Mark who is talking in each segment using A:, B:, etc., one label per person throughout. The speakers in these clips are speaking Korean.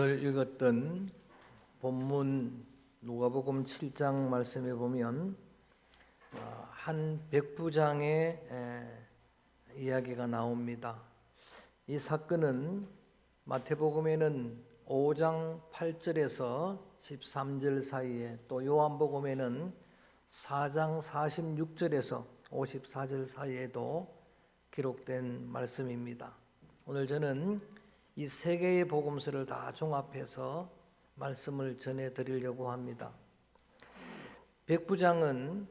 A: 오늘 읽었던 본문 누가복음 7장 말씀에 보면 어, 한 백부장의 에, 이야기가 나옵니다. 이 사건은 마태복음에는 5장 8절에서 13절 사이에 또 요한복음에는 4장 46절에서 54절 사이에도 기록된 말씀입니다. 오늘 저는 이 세 개의 복음서를 다 종합해서 말씀을 전해 드리려고 합니다. 백부장은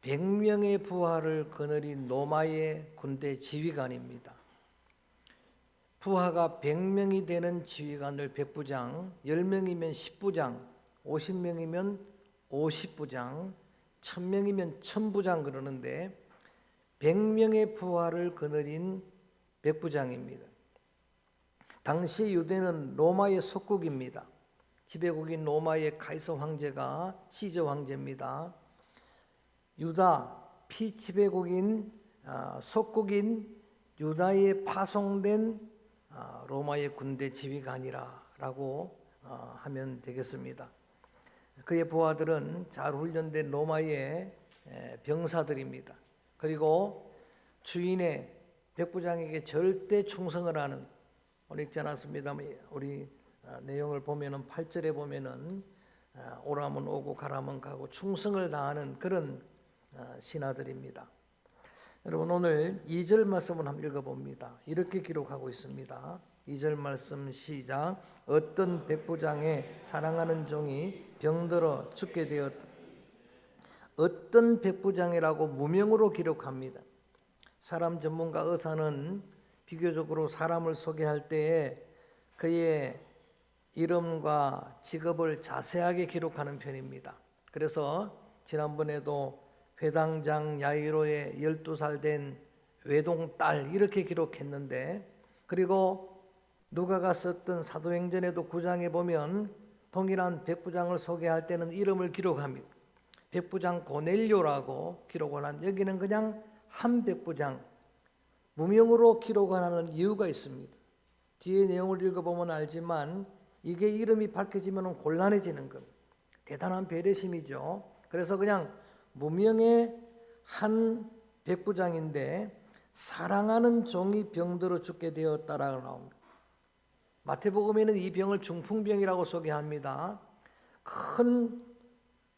A: 100명의 부하를 거느린 로마의 군대 지휘관입니다. 부하가 100명이 되는 지휘관을 백부장, 10명이면 10부장, 50명이면 50부장, 1000명이면 1000부장 그러는데 100명의 부하를 거느린 백부장입니다. 당시 유대는 로마의 속국입니다. 지배국인 로마의 카이서 황제가 시저 황제입니다. 유다 피지배국인 아, 속국인 유다에 파송된 아, 로마의 군대 지휘관이라라고 어, 하면 되겠습니다. 그의 부하들은 잘 훈련된 로마의 병사들입니다. 그리고 주인의 백부장에게 절대 충성을 하는 오늘 읽지 않았습니다만 우리 어, 내용을 보면은 8절에 보면은 어, 오라면 오고 가라면 가고 충성을 다하는 그런 어, 신하들입니다. 여러분 오늘 2절 말씀을 한번 읽어봅니다. 이렇게 기록하고 있습니다. 2절 말씀 시작 어떤 백부장의 사랑하는 종이 병들어 죽게 되었 어떤 백부장이라고 무명으로 기록합니다. 사람 전문가 의사는 비교적으로 사람을 소개할 때에 그의 이름과 직업을 자세하게 기록하는 편입니다. 그래서 지난번에도 회당장 야이로의 12살 된 외동딸 이렇게 기록했는데 그리고 누가가 썼던 사도행전에도 9장에 보면 동일한 백부장을 소개할 때는 이름을 기록합니다. 백부장 고넬료라고 기록을 한 여기는 그냥 한 백부장 무명으로 기록하는 이유가 있습니다. 뒤에 내용을 읽어보면 알지만 이게 이름이 밝혀지면 곤란해지는 것. 대단한 배려심이죠. 그래서 그냥 무명의 한 백부장인데 사랑하는 종이 병들어 죽게 되었다라고 나옵니다. 마태복음에는 이 병을 중풍병이라고 소개합니다. 큰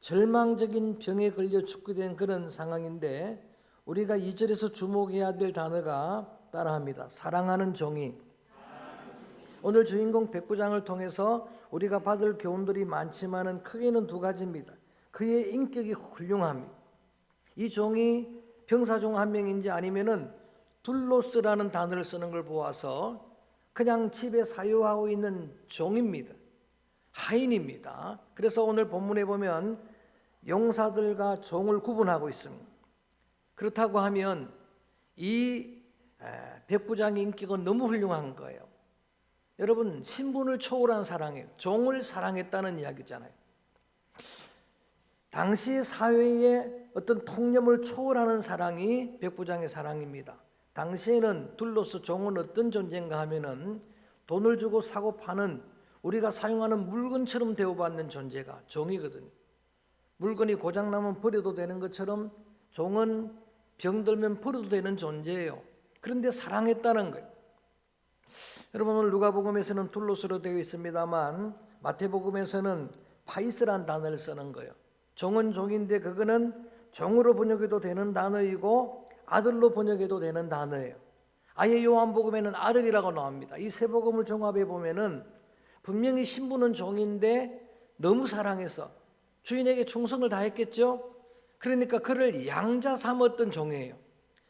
A: 절망적인 병에 걸려 죽게 된 그런 상황인데 우리가 2절에서 주목해야 될 단어가 따라합니다. 사랑하는 종이. 오늘 주인공 백부장을 통해서 우리가 받을 교훈들이 많지만은 크게는 두 가지입니다. 그의 인격이 훌륭함이. 이 종이 병사 중 한 명인지 아니면은 둘로스라는 단어를 쓰는 걸 보아서 그냥 집에 사유하고 있는 종입니다. 하인입니다. 그래서 오늘 본문에 보면 용사들과 종을 구분하고 있습니다. 그렇다고 하면 이 백부장의 인기가 너무 훌륭한 거예요. 여러분 신분을 초월한 사랑에 종을 사랑했다는 이야기잖아요. 당시 사회의 어떤 통념을 초월하는 사랑이 백부장의 사랑입니다. 당시에는 둘로서 종은 어떤 존재인가 하면은 돈을 주고 사고 파는 우리가 사용하는 물건처럼 대우받는 존재가 종이거든요. 물건이 고장나면 버려도 되는 것처럼 종은 병들면 버려도 되는 존재예요. 그런데 사랑했다는 거예요. 여러분 누가복음에서는 둘로스로 되어 있습니다만 마태복음에서는 파이스란 단어를 쓰는 거예요. 종은 종인데 그거는 종으로 번역해도 되는 단어이고 아들로 번역해도 되는 단어예요. 아예 요한복음에는 아들이라고 나옵니다. 이 세 복음을 종합해 보면은 분명히 신부는 종인데 너무 사랑해서 주인에게 충성을 다했겠죠. 그러니까 그를 양자 삼았던 종이에요.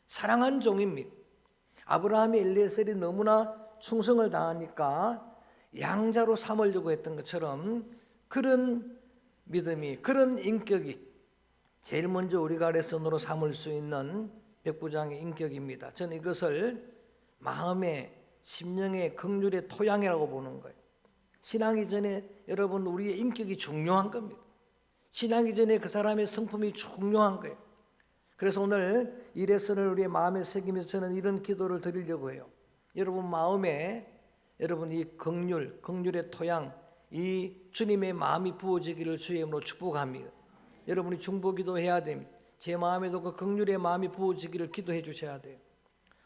A: 사랑한 종입니다. 아브라함이 엘리에셀이 너무나 충성을 다하니까 양자로 삼으려고 했던 것처럼 그런 믿음이 그런 인격이 제일 먼저 우리가 레슨으로 삼을 수 있는 백부장의 인격입니다. 저는 이것을 마음의 심령의 긍휼의 토양이라고 보는 거예요. 신앙이 전에 여러분 우리의 인격이 중요한 겁니다. 신앙이 전에 그 사람의 성품이 중요한 거예요. 그래서 오늘 이 레슨을 우리의 마음에 새기면서 저는 이런 기도를 드리려고 해요. 여러분 마음에 여러분 이 긍휼, 긍휼의 토양, 이 주님의 마음이 부어지기를 주의 이름으로 축복합니다. 여러분이 중보기도 해야 됩니다. 제 마음에도 그 긍휼의 마음이 부어지기를 기도해 주셔야 돼요.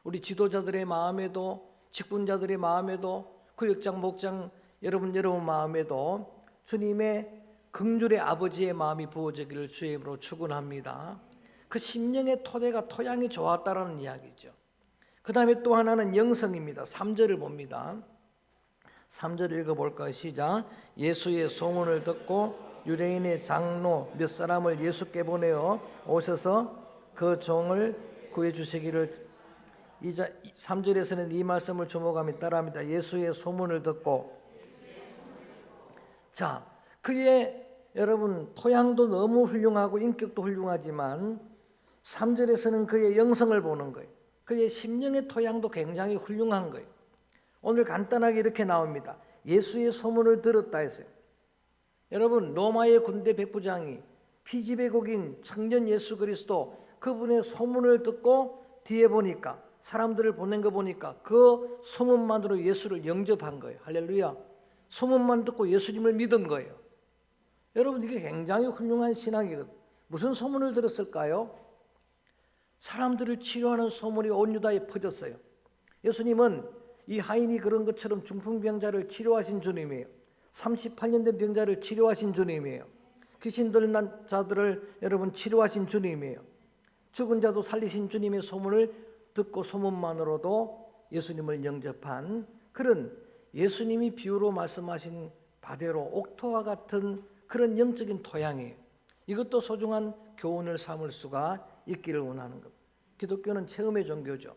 A: 우리 지도자들의 마음에도 직분자들의 마음에도 구역장 목장 여러분 여러분 마음에도 주님의 긍휼의 아버지의 마음이 부어지기를 주의 이름으로 축원합니다. 그 심령의 토대가 토양이 좋았다라는 이야기죠. 그 다음에 또 하나는 영성입니다. 3절을 봅니다. 3절 읽어볼까요? 시작. 예수의 소문을 듣고 유대인의 장로 몇 사람을 예수께 보내어 오셔서 그 종을 구해 주시기를 이자 3절에서는 이 말씀을 주목하며 따라합니다. 예수의 소문을 듣고 자, 그의 여러분 토양도 너무 훌륭하고 인격도 훌륭하지만 3절에서는 그의 영성을 보는 거예요. 그의 심령의 토양도 굉장히 훌륭한 거예요. 오늘 간단하게 이렇게 나옵니다. 예수의 소문을 들었다 했어요. 여러분 로마의 군대 백부장이 피지배국인 청년 예수 그리스도 그분의 소문을 듣고 뒤에 보니까 사람들을 보낸 거 보니까 그 소문만으로 예수를 영접한 거예요. 할렐루야. 소문만 듣고 예수님을 믿은 거예요. 여러분 이게 굉장히 훌륭한 신앙이거든요. 무슨 소문을 들었을까요? 사람들을 치료하는 소문이 온 유다에 퍼졌어요. 예수님은 이 하인이 그런 것처럼 중풍병자를 치료하신 주님이에요. 38년 된 병자를 치료하신 주님이에요. 귀신 들난 자들을 여러분 치료하신 주님이에요. 죽은 자도 살리신 주님의 소문을 듣고 소문만으로도 예수님을 영접한 그런 예수님이 비유로 말씀하신 바대로 옥토와 같은 그런 영적인 토양이에요. 이것도 소중한 교훈을 삼을 수가 있기를 원하는 것. 기독교는 체험의 종교죠.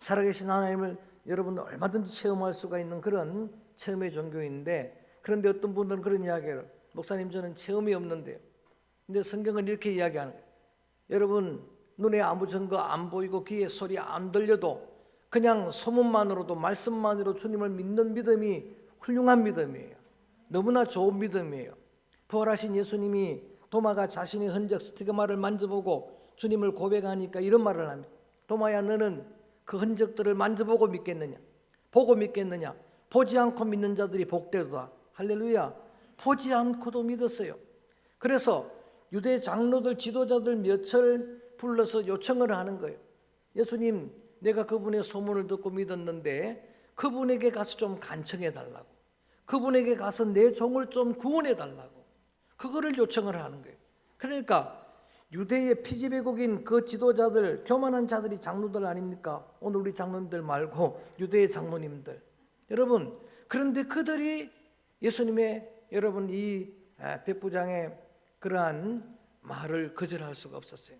A: 살아계신 하나님을 여러분 얼마든지 체험할 수가 있는 그런 체험의 종교인데 그런데 어떤 분들은 그런 이야기를 목사님 저는 체험이 없는데요. 근데 성경은 이렇게 이야기하는 거예요. 여러분 눈에 아무 증거 안 보이고 귀에 소리 안 들려도 그냥 소문만으로도 말씀만으로 주님을 믿는 믿음이 훌륭한 믿음이에요. 너무나 좋은 믿음이에요. 부활하신 예수님이 도마가 자신의 흔적 스티그마를 만져보고 주님을 고백하니까 이런 말을 합니다. 도마야 너는 그 흔적들을 만져보고 믿겠느냐? 보고 믿겠느냐? 보지 않고 믿는 자들이 복되도다. 할렐루야. 보지 않고도 믿었어요. 그래서 유대 장로들 지도자들 몇을 불러서 요청을 하는 거예요. 예수님, 내가 그분의 소문을 듣고 믿었는데 그분에게 가서 좀 간청해 달라고. 그분에게 가서 내 종을 좀 구원해 달라고. 그거를 요청을 하는 거예요. 그러니까 유대의 피지배국인 그 지도자들, 교만한 자들이 장로들 아닙니까? 오늘 우리 장로님들 말고 유대의 장로님들. 여러분, 그런데 그들이 예수님의 여러분 이 백부장의 그러한 말을 거절할 수가 없었어요.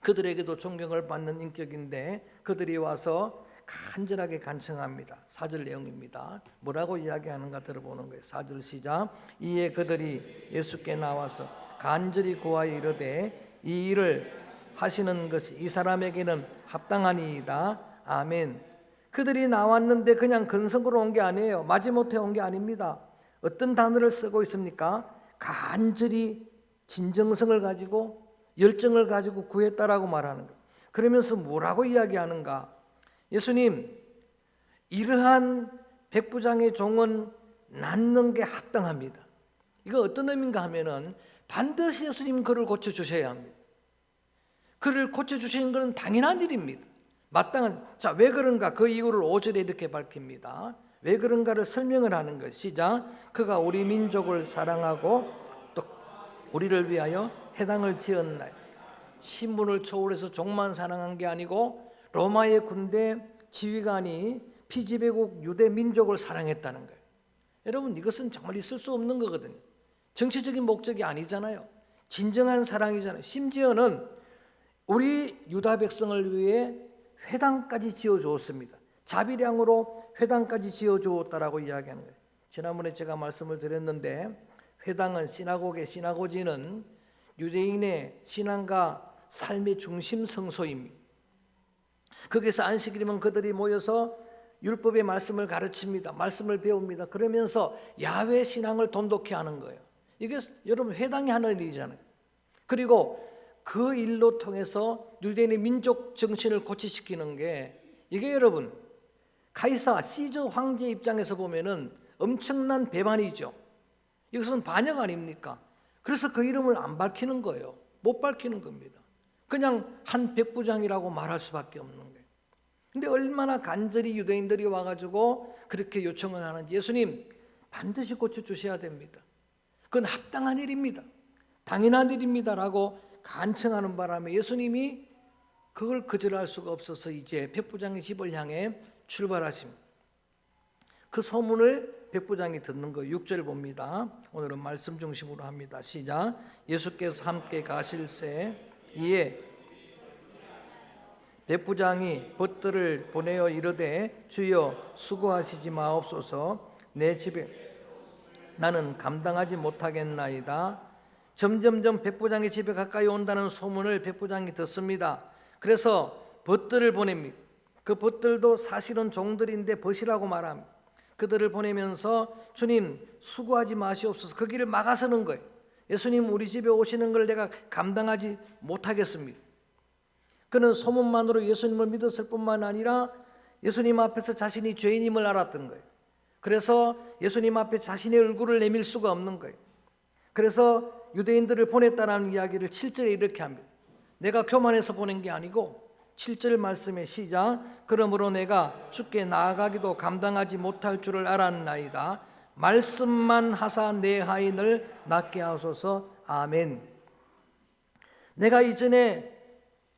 A: 그들에게도 존경을 받는 인격인데 그들이 와서 간절하게 간청합니다. 사절 내용입니다. 뭐라고 이야기하는가 들어보는 거예요. 사절 시작. 이에 그들이 예수께 나와서 간절히 구하여 이르되 이 일을 하시는 것이 이 사람에게는 합당하니이다. 아멘. 그들이 나왔는데 그냥 근성으로 온 게 아니에요. 마지못해 온 게 아닙니다. 어떤 단어를 쓰고 있습니까? 간절히 진정성을 가지고 열정을 가지고 구했다라고 말하는 거. 그러면서 뭐라고 이야기하는가? 예수님, 이러한 백부장의 종은 낳는 게 합당합니다. 이거 어떤 의미인가 하면은 반드시 예수님 그를 고쳐 주셔야 합니다. 그를 고쳐 주시는 것은 당연한 일입니다. 마땅한 자, 왜 그런가? 그 이유를 5절에 이렇게 밝힙니다. 왜 그런가를 설명을 하는 것. 시작. 그가 우리 민족을 사랑하고 또 우리를 위하여 해당을 지었나요? 신분을 초월해서 종만 사랑한 게 아니고 로마의 군대 지휘관이 피지배국 유대 민족을 사랑했다는 거예요. 여러분 이것은 정말 있을 수 없는 거거든요. 정치적인 목적이 아니잖아요. 진정한 사랑이잖아요. 심지어는 우리 유다 백성을 위해 회당까지 지어 주었습니다. 자비량으로 회당까지 지어 주었다라고 이야기하는 거예요. 지난번에 제가 말씀을 드렸는데 회당은 시나고게 시나고지는 유대인의 신앙과 삶의 중심 성소입니다. 거기서 안식일이면 그들이 모여서 율법의 말씀을 가르칩니다. 말씀을 배웁니다. 그러면서 야외 신앙을 돈독히 하는 거예요. 이게 여러분 회당이 하는 일이잖아요. 그리고 그 일로 통해서 유대인의 민족 정신을 고치시키는 게 이게 여러분 카이사 시저 황제 입장에서 보면은 엄청난 배반이죠. 이것은 반역 아닙니까? 그래서 그 이름을 안 밝히는 거예요. 못 밝히는 겁니다. 그냥 한 백부장이라고 말할 수밖에 없는. 근데 얼마나 간절히 유대인들이 와가지고 그렇게 요청을 하는지 예수님 반드시 고쳐 주셔야 됩니다. 그건 합당한 일입니다. 당연한 일입니다라고 간청하는 바람에 예수님이 그걸 거절할 수가 없어서 이제 백부장의 집을 향해 출발하십니다. 그 소문을 백부장이 듣는 거 6절 봅니다. 오늘은 말씀 중심으로 합니다. 시작. 예수께서 함께 가실새 이에 백부장이 벗들을 보내어 이르되 주여 수고하시지 마옵소서 내 집에 나는 감당하지 못하겠나이다. 점점점 백부장의 집에 가까이 온다는 소문을 백부장이 듣습니다. 그래서 벗들을 보냅니다. 그 벗들도 사실은 종들인데 벗이라고 말합니다. 그들을 보내면서 주님 수고하지 마시옵소서 그 길을 막아서는 거예요. 예수님 우리 집에 오시는 걸 내가 감당하지 못하겠습니다. 그는 소문만으로 예수님을 믿었을 뿐만 아니라 예수님 앞에서 자신이 죄인임을 알았던 거예요. 그래서 예수님 앞에 자신의 얼굴을 내밀 수가 없는 거예요. 그래서 유대인들을 보냈다는 이야기를 7절에 이렇게 합니다. 내가 교만해서 보낸 게 아니고 7절 말씀의 시작 그러므로 내가 주께 나아가기도 감당하지 못할 줄을 알았나이다. 말씀만 하사 내 하인을 낫게 하소서. 아멘. 내가 이전에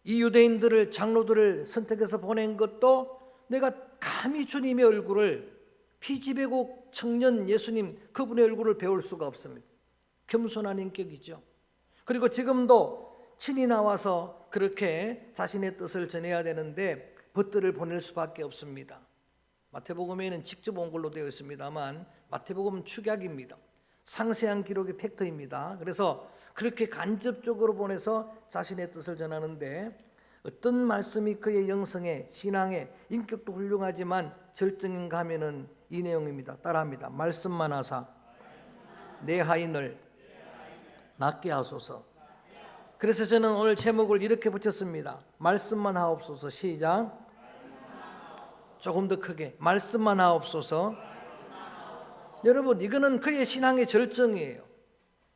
A: 이 유대인들을 장로들을 선택해서 보낸 것도 내가 감히 주님의 얼굴을 피지배국 청년 예수님 그분의 얼굴을 배울 수가 없습니다. 겸손한 인격이죠. 그리고 지금도 친히 나와서 그렇게 자신의 뜻을 전해야 되는데 벗들을 보낼 수밖에 없습니다. 마태복음에는 직접 온 걸로 되어 있습니다만 마태복음은 축약입니다. 상세한 기록이 팩트입니다. 그래서 그렇게 간접적으로 보내서 자신의 뜻을 전하는데 어떤 말씀이 그의 영성에 신앙에 인격도 훌륭하지만 절정인가 하면은 이 내용입니다. 따라합니다. 말씀만 하사 내 하인을 낫게 하소서. 그래서 저는 오늘 제목을 이렇게 붙였습니다. 말씀만 하옵소서. 시작. 조금 더 크게. 말씀만 하옵소서. 여러분, 이거는 그의 신앙의 절정이에요.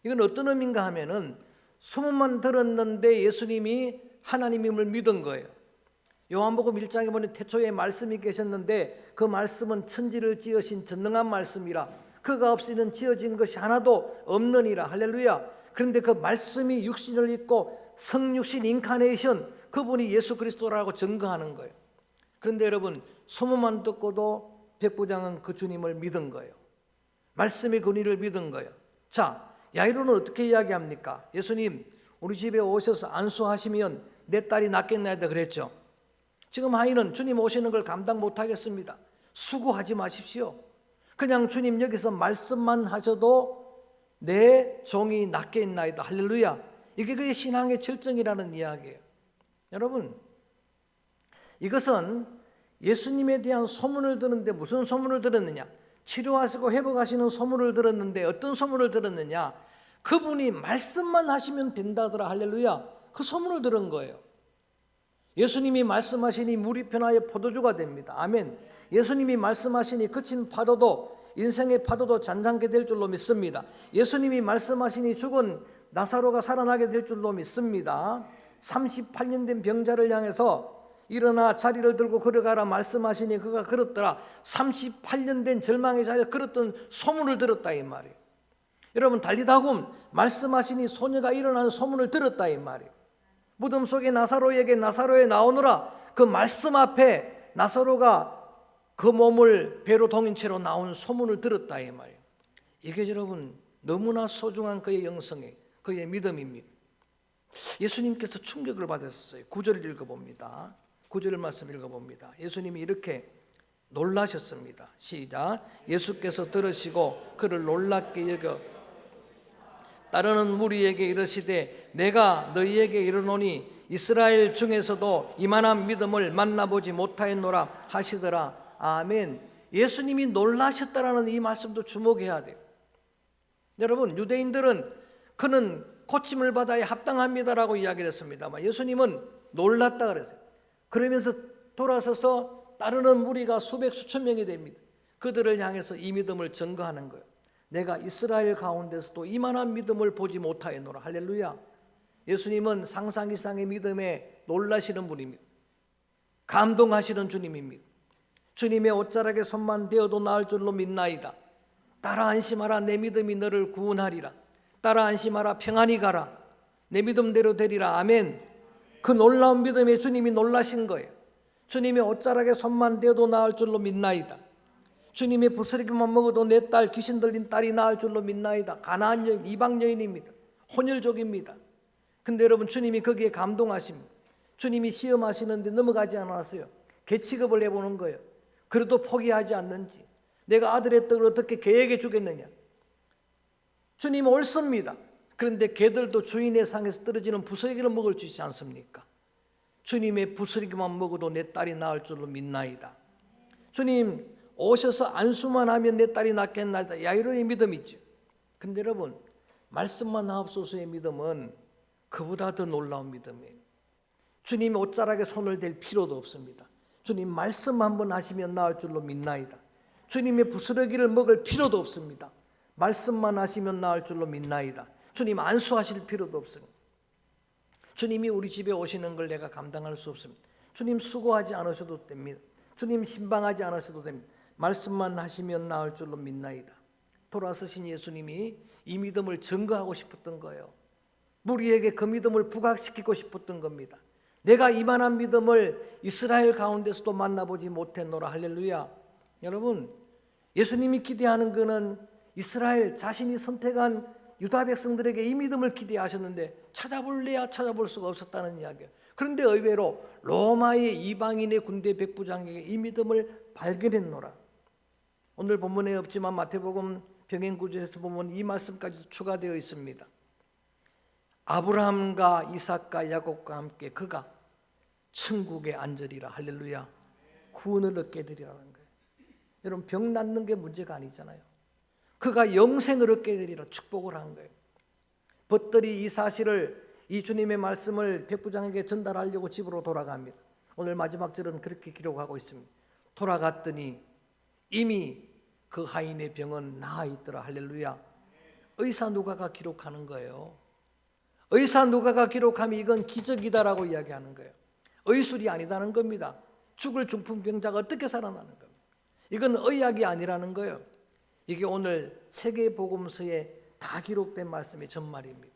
A: 이건 어떤 의미인가 하면은 소문만 들었는데 예수님이 하나님임을 믿은 거예요. 요한복음 1장에 보니 태초에 말씀이 계셨는데 그 말씀은 천지를 지으신 전능한 말씀이라 그가 없이는 지어진 것이 하나도 없느니라 할렐루야. 그런데 그 말씀이 육신을 입고 성육신 인카네이션 그분이 예수 그리스도라고 증거하는 거예요. 그런데 여러분 소문만 듣고도 백부장은 그 주님을 믿은 거예요. 말씀의 근위를 믿은 거예요. 자, 야이로는 어떻게 이야기합니까? 예수님, 우리 집에 오셔서 안수하시면 내 딸이 낫겠나이다 그랬죠. 지금 하인은 주님 오시는 걸 감당 못 하겠습니다. 수고하지 마십시오. 그냥 주님 여기서 말씀만 하셔도 내 종이 낫겠나이다. 할렐루야. 이게 그의 신앙의 절정이라는 이야기예요. 여러분, 이것은 예수님에 대한 소문을 듣는데 무슨 소문을 들었느냐? 치료하시고 회복하시는 소문을 들었는데 어떤 소문을 들었느냐? 그분이 말씀만 하시면 된다더라. 할렐루야. 그 소문을 들은 거예요. 예수님이 말씀하시니 물이 변하여 포도주가 됩니다. 아멘. 예수님이 말씀하시니 그친 파도도 인생의 파도도 잔잔게 될 줄로 믿습니다. 예수님이 말씀하시니 죽은 나사로가 살아나게 될 줄로 믿습니다. 38년 된 병자를 향해서 일어나 자리를 들고 걸어가라 말씀하시니 그가 걸었더라. 38년 된 절망의 자리에 걸었던 소문을 들었다 이 말이에요. 여러분 달리다금 말씀하시니 소녀가 일어나는 소문을 들었다 이 말이에요. 무덤 속에 나사로에게 나사로에 나오느라 그 말씀 앞에 나사로가 그 몸을 배로 동인 채로 나온 소문을 들었다 이 말이에요. 이게 여러분 너무나 소중한 그의 영성에 그의 믿음입니다. 예수님께서 충격을 받았어요. 구절을 읽어봅니다. 구절 말씀 읽어봅니다. 예수님이 이렇게 놀라셨습니다. 시작. 예수께서 들으시고 그를 놀랍게 여겨 따르는 무리에게 이르시되 내가 너희에게 이르노니 이스라엘 중에서도 이만한 믿음을 만나보지 못하였노라 하시더라. 아멘. 예수님이 놀라셨다라는 이 말씀도 주목해야 돼요. 여러분 유대인들은 그는 고침을 받아야 합당합니다라고 이야기를 했습니다만 예수님은 놀랐다 그랬어요. 그러면서 돌아서서 따르는 무리가 수백 수천 명이 됩니다. 그들을 향해서 이 믿음을 증거하는 거예요. 내가 이스라엘 가운데서도 이만한 믿음을 보지 못하였노라. 할렐루야. 예수님은 상상 이상의 믿음에 놀라시는 분입니다. 감동하시는 주님입니다. 주님의 옷자락에 손만 대어도 나을 줄로 믿나이다. 따라 안심하라 내 믿음이 너를 구원하리라. 따라 안심하라 평안히 가라. 내 믿음대로 되리라. 아멘. 그 놀라운 믿음에 주님이 놀라신 거예요. 주님의 옷자락에 손만 대어도 나을 줄로 믿나이다. 주님의 부스러기만 먹어도 내 딸 귀신 들린 딸이 나을 줄로 믿나이다. 가나안 여인, 이방 여인입니다. 혼혈족입니다. 근데 여러분 주님이 거기에 감동하십니다. 주님이 시험하시는데 넘어가지 않았어요. 개취급을 해보는 거예요. 그래도 포기하지 않는지. 내가 아들의 떡을 어떻게 개에게 주겠느냐. 주님 옳습니다. 그런데 개들도 주인의 상에서 떨어지는 부스러기를 먹을 수 있지 않습니까? 주님의 부스러기만 먹어도 내 딸이 나을 줄로 믿나이다. 주님 오셔서 안수만 하면 내 딸이 낫겠나이다. 야이로의 믿음이죠. 근데 여러분 말씀만 하옵소서의 믿음은 그보다 더 놀라운 믿음이에요. 주님 옷자락에 손을 댈 필요도 없습니다. 주님 말씀 한번 하시면 나을 줄로 믿나이다. 주님의 부스러기를 먹을 필요도 없습니다. 말씀만 하시면 나을 줄로 믿나이다. 주님 안수하실 필요도 없습니다. 주님이 우리 집에 오시는 걸 내가 감당할 수 없습니다. 주님 수고하지 않으셔도 됩니다. 주님 신방하지 않으셔도 됩니다. 말씀만 하시면 나을 줄로 믿나이다. 돌아서신 예수님이 이 믿음을 증거하고 싶었던 거예요. 무리에게 그 믿음을 부각시키고 싶었던 겁니다. 내가 이만한 믿음을 이스라엘 가운데서도 만나보지 못했노라 할렐루야. 여러분, 예수님이 기대하는 것은 이스라엘 자신이 선택한 유다 백성들에게 이 믿음을 기대하셨는데 찾아볼래야 찾아볼 수가 없었다는 이야기예요. 그런데 의외로 로마의 이방인의 군대 백부장에게 이 믿음을 발견했노라. 오늘 본문에 없지만 마태복음 병행 구절에서 보면 이 말씀까지 추가되어 있습니다. 아브라함과 이삭과 야곱과 함께 그가 천국에 앉으리라 할렐루야 구원을 얻게 되리라는 거예요. 여러분 병 낫는 게 문제가 아니잖아요. 그가 영생을 얻게 되리라 축복을 한 거예요. 벗들이 이 사실을 이 주님의 말씀을 백부장에게 전달하려고 집으로 돌아갑니다. 오늘 마지막 절은 그렇게 기록하고 있습니다. 돌아갔더니 이미 그 하인의 병은 나아 있더라 할렐루야. 의사 누가가 기록하는 거예요. 의사 누가가 기록하면 이건 기적이다라고 이야기하는 거예요. 의술이 아니다는 겁니다. 죽을 중풍병자가 어떻게 살아나는 겁니다. 이건 의학이 아니라는 거예요. 이게 오늘 세계 복음서에 다 기록된 말씀의 전말입니다.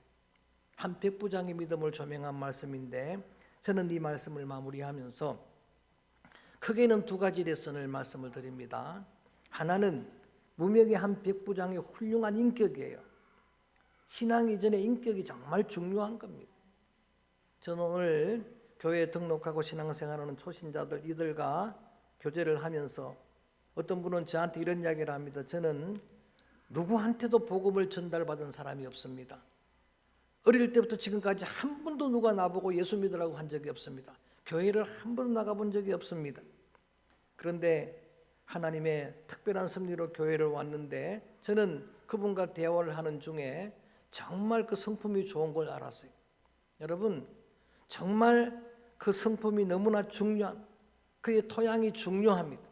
A: 한 백부장의 믿음을 조명한 말씀인데 저는 이 말씀을 마무리하면서 크게는 두 가지 레슨을 말씀을 드립니다. 하나는 무명의 한 백부장의 훌륭한 인격이에요. 신앙 이전에 인격이 정말 중요한 겁니다. 저는 오늘 교회에 등록하고 신앙생활하는 초신자들 이들과 교제를 하면서 어떤 분은 저한테 이런 이야기를 합니다. 저는 누구한테도 복음을 전달받은 사람이 없습니다. 어릴 때부터 지금까지 한 번도 누가 나보고 예수 믿으라고 한 적이 없습니다. 교회를 한 번도 나가본 적이 없습니다. 그런데 하나님의 특별한 섭리로 교회를 왔는데 저는 그분과 대화를 하는 중에 정말 그 성품이 좋은 걸 알았어요. 여러분, 정말 그 성품이 너무나 중요한 그의 토양이 중요합니다.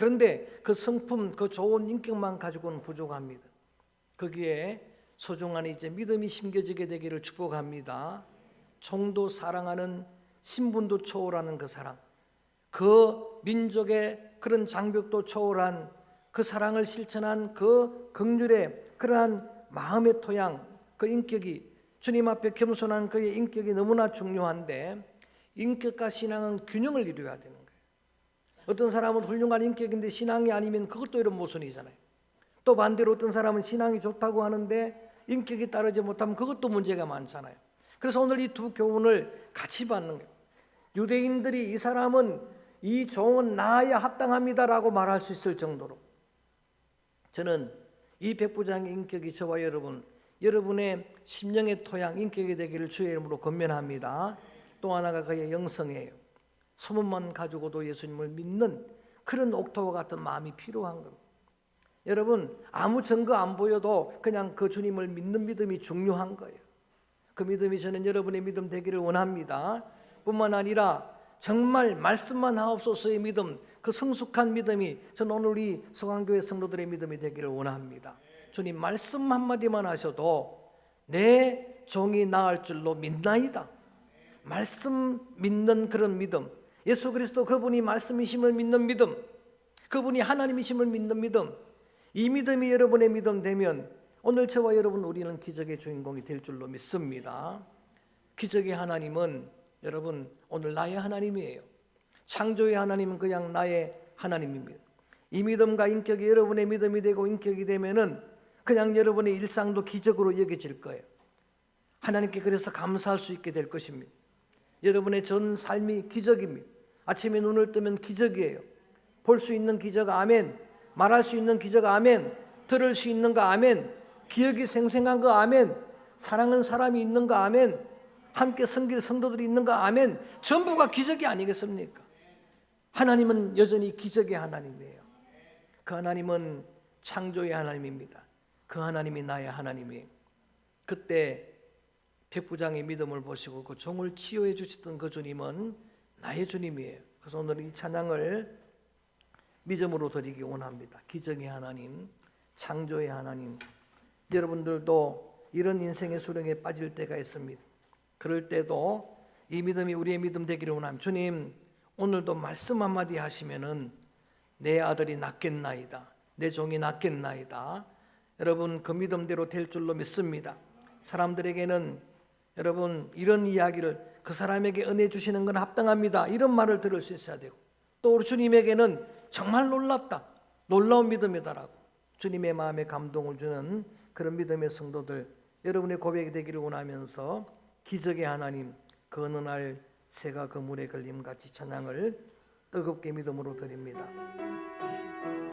A: 그런데 그 성품, 그 좋은 인격만 가지고는 부족합니다. 거기에 소중한 이제 믿음이 심겨지게 되기를 축복합니다. 종도 사랑하는 신분도 초월하는 그 사랑, 그 민족의 그런 장벽도 초월한 그 사랑을 실천한 그 긍휼의 그러한 마음의 토양, 그 인격이 주님 앞에 겸손한 그의 인격이 너무나 중요한데 인격과 신앙은 균형을 이루어야 되는. 어떤 사람은 훌륭한 인격인데 신앙이 아니면 그것도 이런 모순이잖아요. 또 반대로 어떤 사람은 신앙이 좋다고 하는데 인격이 따르지 못하면 그것도 문제가 많잖아요. 그래서 오늘 이 두 교훈을 같이 받는 거예요. 유대인들이 이 사람은 이 종은 나아야 합당합니다라고 말할 수 있을 정도로 저는 이 백부장의 인격이 저와 여러분 여러분의 심령의 토양 인격이 되기를 주의 이름으로 건면합니다. 또 하나가 그의 영성이에요. 소문만 가지고도 예수님을 믿는 그런 옥토와 같은 마음이 필요한 겁니다. 여러분 아무 증거 안 보여도 그냥 그 주님을 믿는 믿음이 중요한 거예요. 그 믿음이 저는 여러분의 믿음 되기를 원합니다. 뿐만 아니라 정말 말씀만 하옵소서의 믿음, 그 성숙한 믿음이 저는 오늘 우리 서강교회 성도들의 믿음이 되기를 원합니다. 주님 말씀 한마디만 하셔도 내 종이 나을 줄로 믿나이다. 말씀 믿는 그런 믿음. 예수 그리스도 그분이 말씀이심을 믿는 믿음. 그분이 하나님이심을 믿는 믿음. 이 믿음이 여러분의 믿음 되면 오늘 저와 여러분 우리는 기적의 주인공이 될 줄로 믿습니다. 기적의 하나님은 여러분 오늘 나의 하나님이에요. 창조의 하나님은 그냥 나의 하나님입니다. 이 믿음과 인격이 여러분의 믿음이 되고 인격이 되면은 그냥 여러분의 일상도 기적으로 여겨질 거예요. 하나님께 그래서 감사할 수 있게 될 것입니다. 여러분의 전 삶이 기적입니다. 아침에 눈을 뜨면 기적이에요. 볼 수 있는 기적 아멘. 말할 수 있는 기적 아멘. 들을 수 있는 거 아멘. 기억이 생생한 거 아멘. 사랑하는 사람이 있는 거 아멘. 함께 섬길 성도들이 있는 거 아멘. 전부가 기적이 아니겠습니까? 하나님은 여전히 기적의 하나님이에요. 그 하나님은 창조의 하나님입니다. 그 하나님이 나의 하나님이에요. 그때 백부장의 믿음을 보시고 그 종을 치유해 주셨던 그 주님은 나의 주님이에요. 그래서 오늘 이 찬양을 믿음으로 드리기 원합니다. 기적의 하나님, 창조의 하나님. 여러분들도 이런 인생의 수령에 빠질 때가 있습니다. 그럴 때도 이 믿음이 우리의 믿음 되기를 원합니다. 주님, 오늘도 말씀 한마디 하시면은 내 아들이 낫겠나이다. 내 종이 낫겠나이다. 여러분 그 믿음대로 될 줄로 믿습니다. 사람들에게는 여러분 이런 이야기를 그 사람에게 은혜 주시는 건 합당합니다. 이런 말을 들을 수 있어야 되고 또 주님에게는 정말 놀랍다. 놀라운 믿음이다라고 주님의 마음에 감동을 주는 그런 믿음의 성도들 여러분의 고백이 되기를 원하면서 기적의 하나님 그 어느 날 새가 그물에 걸림 같이 찬양을 뜨겁게 믿음으로 드립니다.